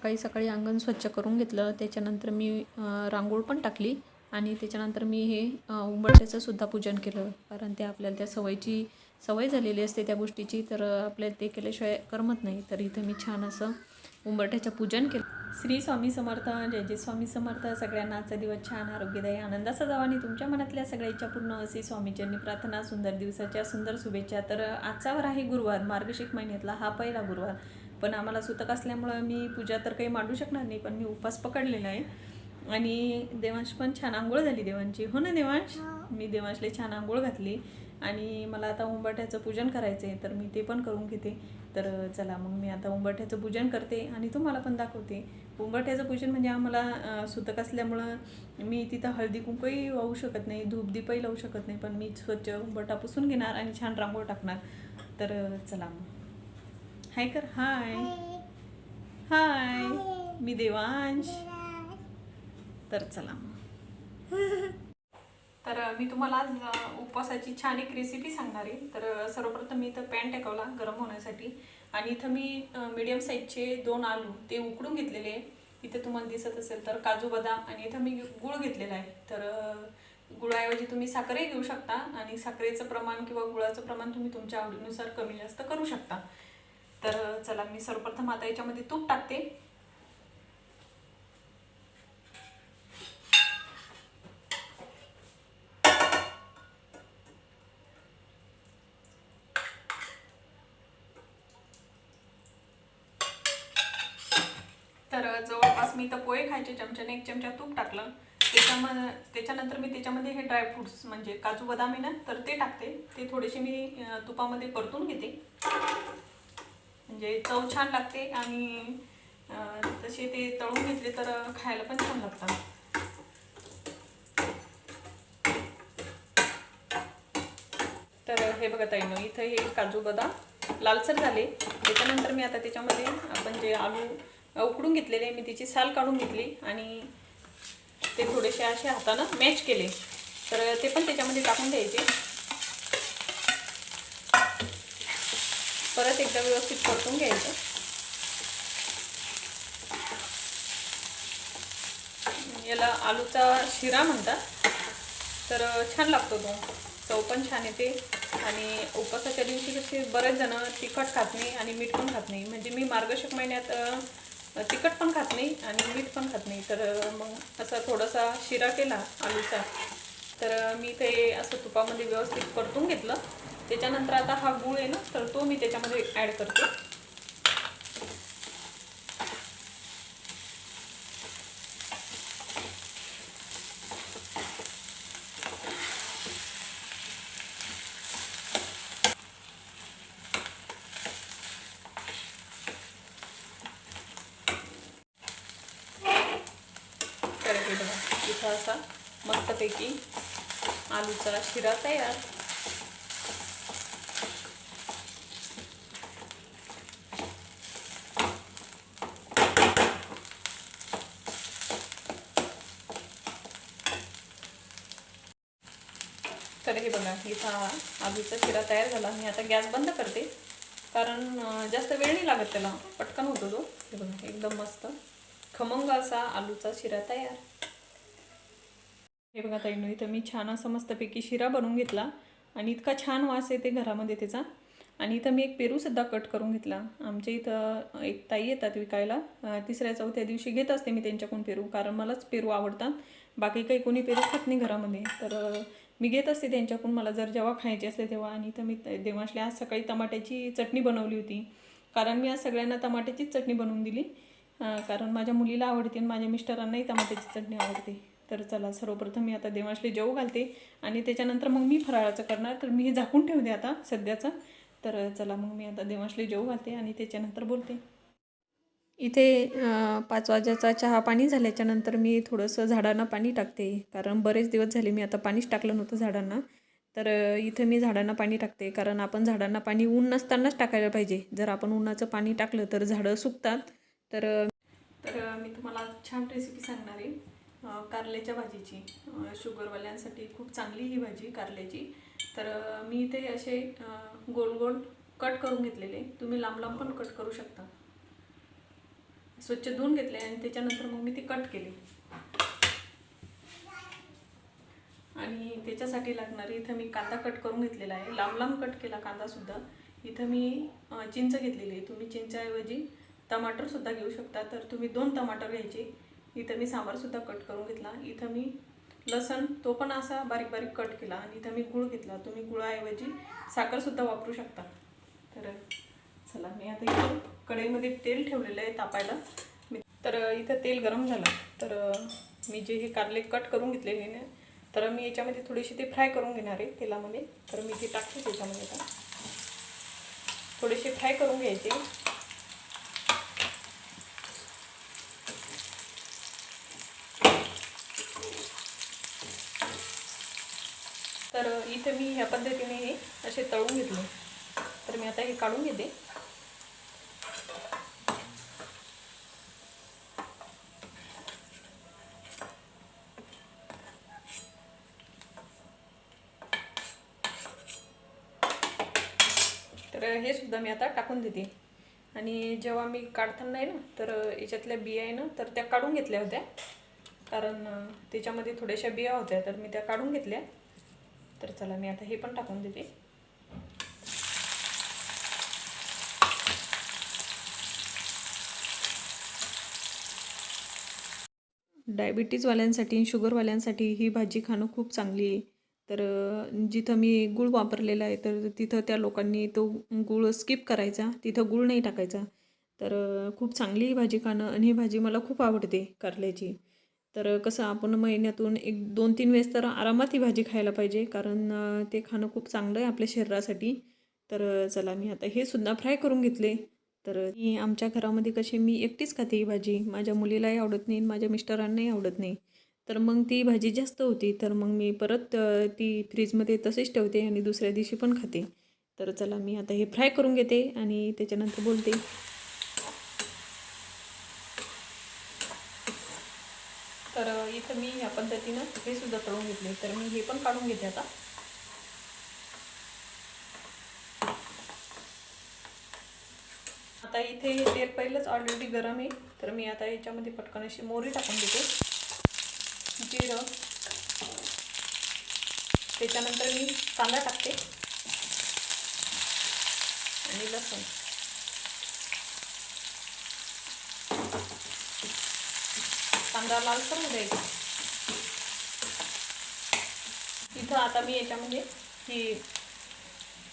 सकाळी सकाळी अंगण स्वच्छ करून घेतलं. त्याच्यानंतर मी रांगोळ पण टाकली आणि त्याच्यानंतर मी हे उंबरट्याचंसुद्धा सुद्धा पूजन केलं. कारण ते आपल्याला त्या सवयीची सवय झालेली असते त्या गोष्टीची तर आपल्याला ते केल्याशिवाय करमत नाही. तर इथं मी छान असं उंबरठ्याचं पूजन केलं. श्री स्वामी समर्थ जय जय स्वामी समर्थ. सगळ्यांना आजचा दिवस छान आरोग्यदायी आनंदाचा जावा आणि तुमच्या मनातल्या सगळ्या इच्छा पूर्ण असे स्वामीजींनी प्रार्थना सुंदर दिवसाच्या सुंदर शुभेच्छा. तर आजचावर आहे गुरुवार. मार्गशीर्ष महिन्यातला हा पहिला गुरुवार. पण आम्हाला सुतक असल्यामुळं मी पूजा तर काही मांडू शकणार नाही पण मी उपास पकडलेला आहे. आणि देवांश पण छान आंघोळ झाली देवांची. हो ना देवांश? मी देवांशला छान आंघोळ घातली. आणि मला आता उंबरठ्याचं पूजन करायचं आहे तर मी ते पण करून घेते. तर चला मग मी आता उंबरठ्याचं पूजन करते आणि तुम्हाला पण दाखवते. उंबरठ्याचं पूजन म्हणजे आम्हाला सुतक असल्यामुळं मी तिथं हळदी कुंकही वाहू शकत नाही धूपदीपही लावू शकत नाही पण मी स्वच्छ उंबरठा पुसून घेणार आणि छान रांगोळ टाकणार. तर चला मग. हाय कर हाय. हाय. मी देवांश. तर चला मग. तर मी तुम्हाला आज उपवासाची छान एक रेसिपी सांगणार आहे. तर सर्वप्रथम मी इथं पॅन टाकवला गरम होण्यासाठी. आणि इथं मी मीडियम साईजचे दोन आलू ते उकडून घेतलेले आहे. इथे तुम्हाला दिसत असेल तर काजू बदाम आणि इथं मी गुळ घेतलेला आहे. तर गुळाऐवजी तुम्ही साखरही घेऊ शकता आणि साखरेचं प्रमाण किंवा गुळाचं प्रमाण तुम्ही तुमच्या आवडीनुसार कमी जास्त करू शकता. तर चला मी सर्वप्रथम आता याच्यामध्ये तूप टाकते. तर जवळपास मी इथं पोहे खायचे चमच्याने एक चमचा तूप टाकलं. त्याच्यामध्ये त्याच्यानंतर मी त्याच्यामध्ये हे ड्रायफ्रुट्स म्हणजे काजू बदाम आहे ना तर ते टाकते. ते थोडेसे मी तुपामध्ये परतून घेते. म्हणजे चव छान लागते आणि तसे ते तळून घेतले तर खायला पण छान लागतात. तर हे बघा ताई मग इथं हे काजू बदाम लालसर झाले. त्याच्यानंतर मी आता त्याच्यामध्ये आपण जे म्हणजे आलू उकडून घेतलेले. मी त्याची साल काढून घेतली आणि ते थोडेसे असे हातानं मॅच केले. तर ते पण त्याच्यामध्ये टाकून द्यायचे. परत एकदा व्यवस्थित परतून घ्यायचं. याला आलूचा शिरा म्हणतात. तर छान लागतो तो. चव पण छान येते. आणि उपवासाच्या दिवशी कसे बरेच जण तिखट खात नाही आणि मीठ पण खात नाही. म्हणजे मी मार्गशीर्ष महिन्यात तिखट पण खात नाही आणि मीठ पण खात नाही. तर मग असा थोडासा शिरा केला आलूचा. तर मी ते असं तुपामध्ये व्यवस्थित परतून घेतलं. त्याच्यानंतर आता हा गूळ आहे ना तर तो मी त्याच्यामध्ये ॲड करते. तर हे बघा इथं असा मस्तपैकी आलूचा शिरा तयार. तर हे पहा आलूचा शिरा तयार झाला. मी आता गॅस बंद करते. कारण जास्त वेळ नाही लागत त्याला. पटकन होतो तो. हे बघा एकदम मस्त. खमंग असा आलूचा शिरा तयार. हे बघा ताईनो इथं मी छान असा मस्तपैकी शिरा बनवून घेतला. आणि इतका छान वास येते घरामध्ये त्याचा. आणि इथं मी एक पेरूसुद्धा कट करून घेतला. आमच्या इथं एक ताई येतात विकायला. तिसऱ्या चौथ्या दिवशी घेत असते मी त्यांच्याकडून पेरू. कारण मलाच पेरू आवडतात. बाकी काही कोणी पेरू खात नाही घरामध्ये. तर मी घेत असते त्यांच्याकडून. मला जर जेव्हा खायचे असते तेव्हा. आणि तर मी देवाशले आज सकाळी टमाट्याची चटणी बनवली होती. कारण मी आज सगळ्यांना टमाट्याचीच चटणी बनवून दिली. कारण माझ्या मुलीला आवडते आणि माझ्या मिस्टरांनाही टमाट्याची चटणी आवडते. तर चला सर्वप्रथम मी आता देवाशले जेवू घालते. आणि त्याच्यानंतर मग मी फराळाचं करणार. तर मी हे झाकून ठेवते आता सध्याचं. तर चला मग मी आता देवाशले जेवू घालते आणि त्याच्यानंतर बोलते. इथे पाच वाजेचा चहा पाणी झाल्याच्यानंतर मी थोडंसं झाडांना पाणी टाकते. कारण बरेच दिवस झाले मी आता पाणीच टाकलं नव्हतं झाडांना. तर इथं मी झाडांना पाणी टाकते. कारण आपण झाडांना पाणी ऊन नसतानाच टाकायला पाहिजे. जर आपण उन्हाचं पाणी टाकलं तर झाडं सुकतात. तर तर मी तुम्हाला छान रेसिपी सांगणार आहे. कारल्याच्या भाजीची. शुगरवाल्यांसाठी खूप चांगली ही भाजी कारल्याची. तर मी इथे असे गोल गोल कट करून घेतलेले. तुम्ही लांब लांब पण कट करू शकता. स्वच्छ धुवून घेतले आणि त्याच्यानंतर मग मी ती कट केली. आणि त्याच्यासाठी लागणारी इथं मी कांदा कट करून घेतलेला आहे. लांब लांब कट केला कांदासुद्धा इथं मी चिंच घेतलेली आहे. तुम्ही चिंचाऐवजी टमाटरसुद्धा घेऊ शकता. तर तुम्ही दोन टमाटर घ्यायचे. इथं मी सांबारसुद्धा कट करून घेतला. इथं मी लसण तो पण असा बारीक बारीक कट केला. आणि इथं मी गुळ घेतला. तुम्ही गुळाऐवजी साखरसुद्धा वापरू शकता. तर चला मी आता इथं कढईमध्ये तेल ठेवलेलं आहे तापायला. मी तर इथं तेल गरम झालं. तर मी जे हे कारले कट करून घेतलेले ना तर मी याच्यामध्ये थोडीशी ते फ्राय करून घेणार आहे तेलामध्ये. तर मी ते टाकते त्याच्यामध्ये आता. थोडेसे फ्राय करून घ्यायचे. तर इथे मी ह्या पद्धतीने हे असे तळून घेतले. तर मी आता हे काढून घेते तर हे सुद्धा मी आता टाकून देते. आणि जेव्हा मी काढताना आहे ना तर याच्यातल्या बिया आहे ना तर त्या काढून घेतल्या होत्या. कारण त्याच्यामध्ये थोड्याशा बिया होत्या तर मी त्या काढून घेतल्या. तर चला मी आता हे पण टाकून देते. डायबिटीजवाल्यांसाठी शुगरवाल्यांसाठी ही भाजी खाणं खूप चांगली आहे. तर जिथं मी गूळ वापरलेला आहे तर तिथं त्या लोकांनी तो गूळ स्किप करायचा. तिथं गूळ नाही टाकायचा. तर खूप चांगली ही भाजी खाणं आणि ही भाजी मला खूप आवडते कारल्याची. तर कसं आपण महिन्यातून एक दोन तीन वेळेस तर आरामात ही भाजी खायला पाहिजे कारण ते खाणं खूप चांगलं आहे आपल्या शरीरासाठी. तर चला मी आता हे सुद्धा फ्राय करून घेतले. तर मी आमच्या घरामध्ये कसे मी एकटीच खाते ही भाजी. माझ्या मुलीलाही आवडत नाही माझ्या मिस्टरांनाही आवडत नाही. तर मग ती भाजी जास्त होती. तर मग मी परत ती फ्रीजमध्ये तसेच ठेवते आणि दुसऱ्या दिवशी पण खाते. तर चला मी आता हे फ्राय करून घेते आणि त्याच्यानंतर बोलते. तर इथं मी ह्या पद्धतीनं हे सुद्धा तळून घेतले. तर मी हे पण काढून घेते आता. आता इथे हे तेल पहिलंच ऑलरेडी गरम आहे. तर मी आता याच्यामध्ये पटकन अशी मोहरी टाकून देते. जिरं त्याच्यानंतर मी कांदा टाकते. आणि लसूण. कांदा लालसर होऊ द्यायचा इथं आता मी याच्यामध्ये ही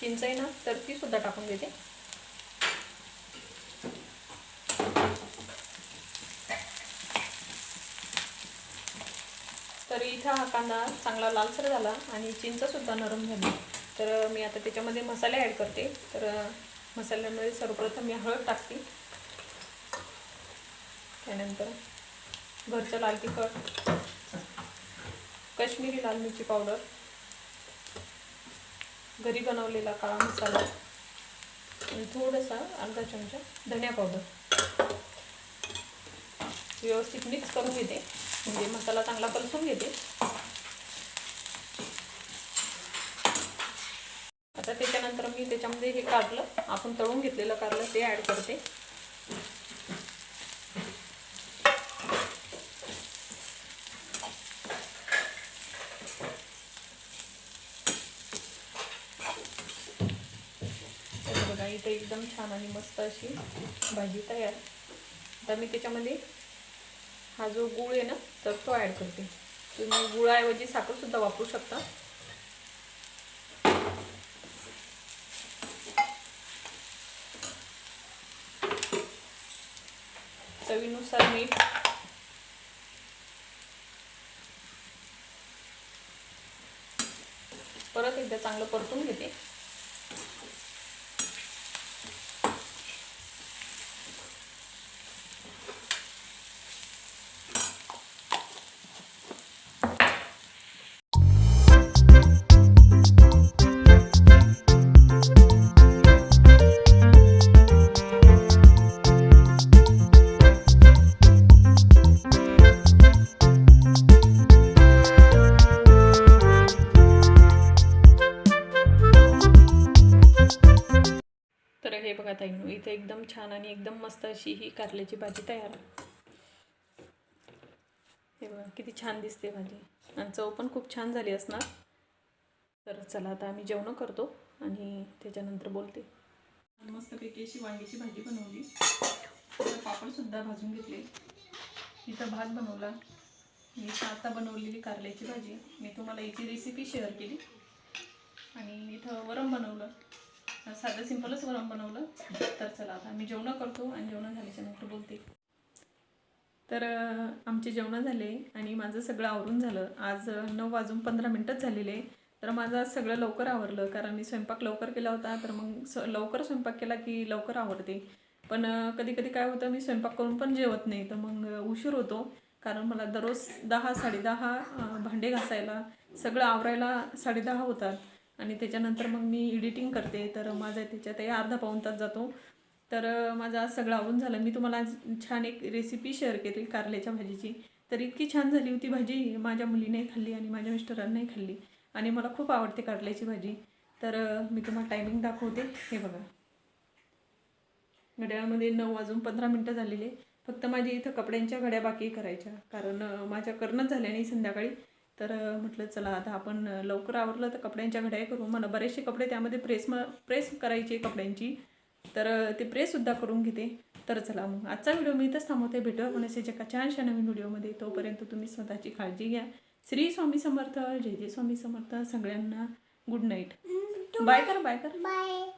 चिंच आहे ना तर ती सुद्धा टाकून देते तर इथं हा कांदा चांगला लालसर झाला आणि चिंचसुद्धा नरम झाली. तर मी आता त्याच्यामध्ये मसाले ॲड करते. तर मसाल्यामध्ये सर्वप्रथम मी हळद टाकते. त्यानंतर घरचं लाल तिखट काश्मीरी लाल मिरची पावडर घरी बनवलेला काळा मसाला आणि थोडासा अर्धा चमचा धनिया पावडर. व्यवस्थित मिक्स करून घेते. म्हणजे मसाला चांगला परतून घेते आता त्याच्यानंतर मी त्याच्यामध्ये हे कारलं आपण तळून घेतलेलं कारलं ते ॲड करते. बघा इथं एकदम छान आणि मस्त अशी भाजी तयार. आता मी त्याच्यामध्ये हा जो गूळ आहे ना तर तो ॲड करते. तुम्ही गुळाऐवजी साखरसुद्धा वापरू शकता. चवीनुसार मीठ. परत एकदा चांगलं परतून घेते. एकदम छान आणि एकदम मस्त अशी ही कारल्याची भाजी तयार आहे. हे बघा किती छान दिसते भाजी. आणि चव पण खूप छान झाली असणार. तर चला आता आम्ही जेवणं करतो आणि त्याच्यानंतर बोलते. मस्तपैकी अशी वांग्याची भाजी बनवली. तर पापडसुद्धा भाजून घेतले. इथं भात बनवला. मी आता बनवलेली कारल्याची भाजी. मी तुम्हाला याची रेसिपी शेअर केली. आणि इथं वरम बनवलं. साधं सिंपलच वरण बनवलं तर चला आता आम्ही जेवणं करतो आणि जेवणं झाल्याच्यानंतर बोलते. तर आमचे जेवणं झाले आणि माझं सगळं आवरून झालं. आज नऊ वाजून पंधरा मिनटंच झालेले. तर माझं आज सगळं लवकर आवरलं कारण मी स्वयंपाक लवकर केला होता. तर मग स लवकर स्वयंपाक केला की लवकर आवडते पण कधी कधी काय होतं मी स्वयंपाक करून पण जेवत नाही. तर मग उशीर होतो. कारण मला दररोज दहा साडेदहा भांडे घासायला सगळं आवरायला साडेदहा होतात. आणि त्याच्यानंतर मग मी एडिटिंग करते. तर माझा त्याच्यातही अर्धा पाऊण तास जातो. तर माझा माझं आज सगळं आवरून झालं. मी तुम्हाला आज छान एक रेसिपी शेअर केली कारल्याच्या भाजीची. तर इतकी छान झाली होती भाजी. माझ्या मुलीने खाल्ली आणि माझ्या मिस्टरांनाही खाल्ली. आणि मला खूप आवडते कारल्याची भाजी. तर मी तुम्हाला टायमिंग दाखवते. हे बघा. घड्याळमध्ये नऊ वाजून पंधरा मिनटं झालेले. फक्त माझी इथं कपड्यांच्या घड्या बाकी करायच्या. कारण माझ्या करणंच झाल्या नाही संध्याकाळी. तर म्हटलं चला आता आपण लवकर आवरलं तर कपड्यांच्या घड्या करू. मला बरेचसे कपडे त्यामध्ये प्रेस म प्रेस करायचे कपड्यांची. तर ते प्रेससुद्धा करून घेते. तर चला मग आजचा व्हिडिओ मी इथंच थांबवते. भेटूया पण असे एका छानशा नवीन व्हिडिओमध्ये. तोपर्यंत तुम्ही स्वतःची काळजी घ्या. श्री स्वामी समर्थ. जय जय स्वामी समर्थ. सगळ्यांना गुड नाईट. बाय कर बाय कर. बाय.